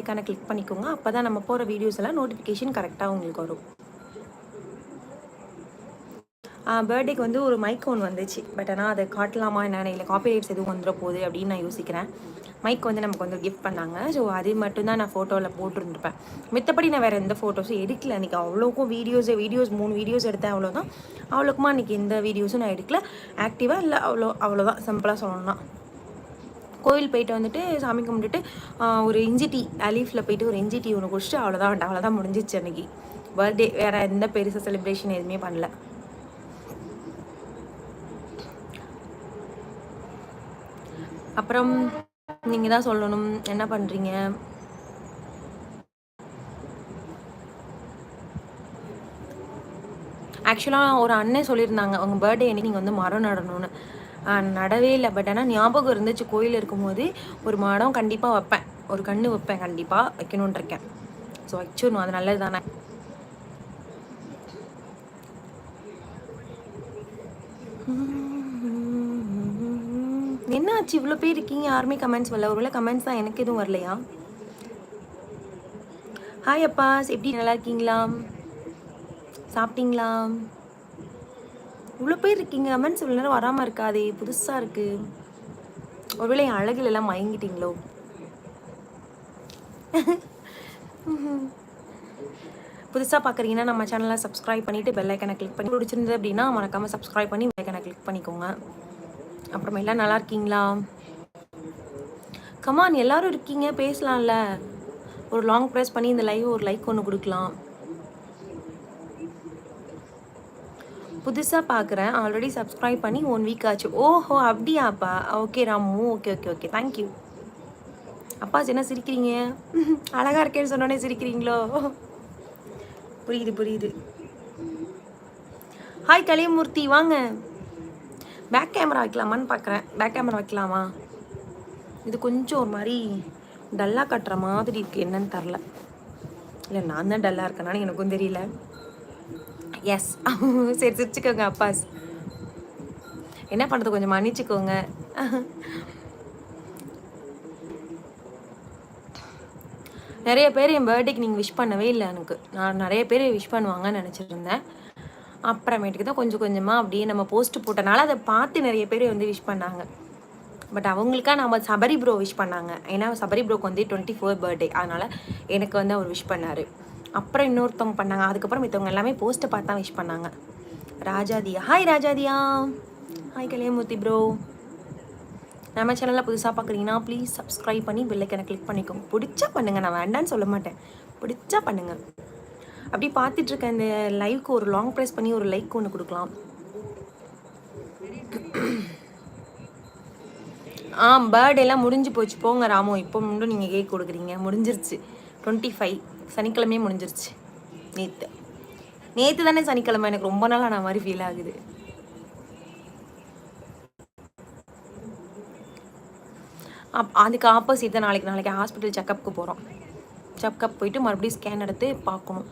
ஐக்கானை கிளிக் பண்ணிக்கோங்க. அப்போ தான் நம்ம போகிற வீடியோஸ் எல்லாம் நோட்டிஃபிகேஷன் கரெக்டாக உங்களுக்கு வரும். பர்த்டேக்கு வந்து ஒரு மைக் ஒன்று வந்துச்சு. பட் ஆனால் அதை காட்டலாமா என்னென்ன இல்லை. காப்பிரைட்ஸ் எதுவும் வந்துட போகுது அப்படின்னு நான் யோசிக்கிறேன். மைக் வந்து நமக்கு வந்து கிஃப்ட் பண்ணாங்க. ஸோ அது மட்டும்தான் நான் ஃபோட்டோவில் போட்டிருந்துருப்பேன். மித்தபடி நான் வேறு எந்த ஃபோட்டோஸும் எடுக்கல. அன்றைக்கி அவ்வளோக்கும் வீடியோஸு வீடியோஸ் மூணு வீடியோஸ் எடுத்தேன் அவ்வளோதான் அவ்வளோக்குமா அன்றைக்கி எந்த வீடியோஸும் நான் எடுக்கல. ஆக்டிவாக இல்லை அவ்வளோ அவ்வளோதான் சிம்பிளாக சொல்லணும்னா. கோயில் போயிட்டு வந்துட்டு சாமி கும்பிட்டுட்டு ஆஹ், ஒரு இஞ்சி டீ அலீஃபில் போயிட்டு ஒரு இஞ்சி டீ ஒன்று குடிச்சிட்டு அவ்வளோதான் அவ்வளோதான் முடிஞ்சிச்சு அன்னைக்கு. பர்த்டே வேறு எந்த பெருசாக செலிப்ரேஷன் எதுவுமே பண்ணல. அப்புறம் நீங்கள் தான் சொல்லணும் என்ன பண்ணுறீங்க ஆக்சுவலாக ஒரு அண்ணன் சொல்லியிருந்தாங்க அவங்க பர்த்டே அன்னைக்கு நீங்கள் வந்து மரம் நடணும்னு. நடவே இல்லை. பட் ஆனால் ஞாபகம் இருந்துச்சு. கோயில் இருக்கும்போது ஒரு மாடம் கண்டிப்பாக வைப்பேன். ஒரு கன்று வைப்பேன். கண்டிப்பாக வைக்கணும்னு இருக்கேன். ஸோ வச்சிடணும். அது நல்லது தானே? என்ன ஆச்சு இவ்வளோ பேர் இருக்கீங்க. யாருமே கமெண்ட்ஸ் வரல. ஒருவேளை கமெண்ட்ஸ் தான் எனக்கு எதுவும் வரலையா? ஹாய் அப்பாஸ். எப்படி? நல்லா இருக்கீங்களா? சாப்பிட்டீங்களா? இவ்வளோ பேர் இருக்கீங்க. கமெண்ட்ஸ் இவ்வளோ நேரம் வராமல் இருக்காதே. புதுசாக இருக்குது ஒருவேளை என் அழகில் எல்லாம் மயங்கிட்டீங்களோ? புதுசாக பார்க்குறீங்கன்னா நம்ம சேனலை சப்ஸ்கிரைப் பண்ணிவிட்டு பெல் ஐக்கனை கிளிக் பண்ணி பிடிச்சிருந்தது அப்படின்னா மறக்காமல் சப்ஸ்கிரைப் பண்ணி பெல் ஐக்கனை கிளிக் பண்ணிக்கோங்க. அப்புறம் எல்லாம் நல்லா இருக்கீங்களா? கமான் எல்லாரும் இருக்கீங்க. பேசலாம்ல. ஒரு லாங் ப்ரெஸ் பண்ணி இந்த லைவ் ஒரு லைக் ஒன்று கொடுக்கலாம். புதுசாக பார்க்குறேன் ஆல்ரெடி சப்ஸ்கிரைப் பண்ணி ஒன் வீக் ஆச்சு. ஓஹோ அப்படியாப்பா? Okay Ramu. Okay okay okay thank you அப்பா என்ன சிரிக்கிறீங்க? அழகாக இருக்கேன்னு சொன்னோடனே சிரிக்கிறீங்களோ? புரியுது புரியுது. ஹாய் கலியமூர்த்தி. வாங்க. பேக் கேமரா வைக்கலாமான்னு பார்க்குறேன் பேக் கேமரா வைக்கலாமா? இது கொஞ்சம் ஒரு மாதிரி டல்லாக கட்டுற மாதிரி இருக்குது என்னன்னு தெரில இல்லை நான் தான் டல்லாக இருக்கேனான்னு எனக்கும் தெரியல. எஸ் சரி சிரிச்சுக்கோங்க அப்பாஸ். என்ன பண்ணுறது கொஞ்சம் மன்னிச்சுக்கோங்க. நிறைய பேர் என் பர்த்டேக்கு நீங்கள் விஷ் பண்ணவே இல்லை எனக்கு. நான் நிறைய பேர் விஷ் பண்ணுவாங்கன்னு நினச்சிருந்தேன். அப்புறமேட்டுக்கு தான் கொஞ்சம் கொஞ்சமாக அப்படியே நம்ம போஸ்ட் போட்டனால அதை பார்த்து நிறைய பேர் வந்து விஷ் பண்ணாங்க. பட் அவங்களுக்கா நம்ம சபரி ப்ரோ விஷ் பண்ணாங்க. ஏன்னா சபரி ப்ரோக்கு வந்து டுவெண்ட்டி ஃபோர் பர்த்டே அதனால் எனக்கு வந்து அவர் விஷ் பண்ணார். அப்புறம் இன்னொருத்தவங்க பண்ணாங்க. அதுக்கப்புறம் மித்தவங்க எல்லாமே போஸ்ட்டை பார்த்து தான் விஷ் பண்ணாங்க. Rajathiya. Hi Rajathiya. Hi Kalyanamurthy bro நம்ம சேனலில் புதுசாக பார்க்குறீங்கன்னா ப்ளீஸ் சப்ஸ்கிரைப் பண்ணி பெல்லைக்கனை கிளிக் பண்ணிக்கோங்க. பிடிச்சா பண்ணுங்கள் நான் வேண்டான்னு சொல்ல மாட்டேன். பிடிச்சா பண்ணுங்கள் அப்படி பார்த்துட்டு இருக்கேன் இந்த லைவ்க்கு ஒரு லாங் ப்ரெஸ் பண்ணி ஒரு லைக் ஒன்று கொடுக்கலாம். ஆ பர்த்டே எல்லாம் முடிஞ்சு போச்சு. போங்க ராமோ. இப்போ மட்டும் நீங்கள் கேக் கொடுக்குறீங்க. முடிஞ்சிருச்சு. டுவெண்ட்டி ஃபைவ் சனிக்கிழமையே முடிஞ்சிருச்சு. நேற்று நேற்று தானே சனிக்கிழமை. எனக்கு ரொம்ப நாள் ஆன மாதிரி ஃபீல் ஆகுது. அப் அதுக்கு ஆப்போசிட் தான் நாளைக்கு. நாளைக்கு ஹாஸ்பிட்டல் செக்கப்புக்கு போகிறோம் செக்கப் போயிட்டு மறுபடியும் ஸ்கேன் எடுத்து பார்க்கணும்.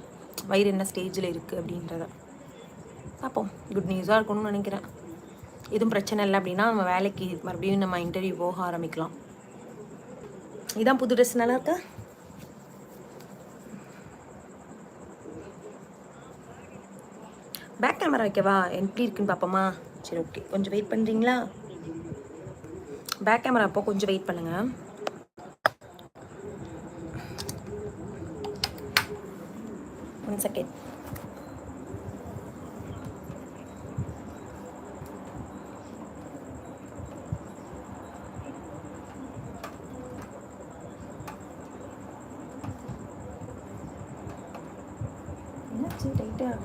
வயிறு என்ன ஸ்டேஜில் இருக்குது அப்படின்றத. பார்ப்போம். குட் நியூஸாக இருக்கணும்னு நினைக்கிறேன். எதுவும் பிரச்சனை இல்லை அப்படின்னா நம்ம வேலைக்கு மறுபடியும் நம்ம இன்டர்வியூ போக ஆரம்பிக்கலாம். இதான் புது ட்ரெஸ் நல்லா இருக்கா? பேக் கேமரா வைக்கவா? எப்படி இருக்குன்னு பார்ப்போமா சரி ஓகே கொஞ்சம் வெயிட் பண்ணுறீங்களா பேக் கேமரா அப்போ கொஞ்சம் வெயிட் பண்ணுங்க. ஒன் செகண்ட் என்னாச்சு? டைட்டாக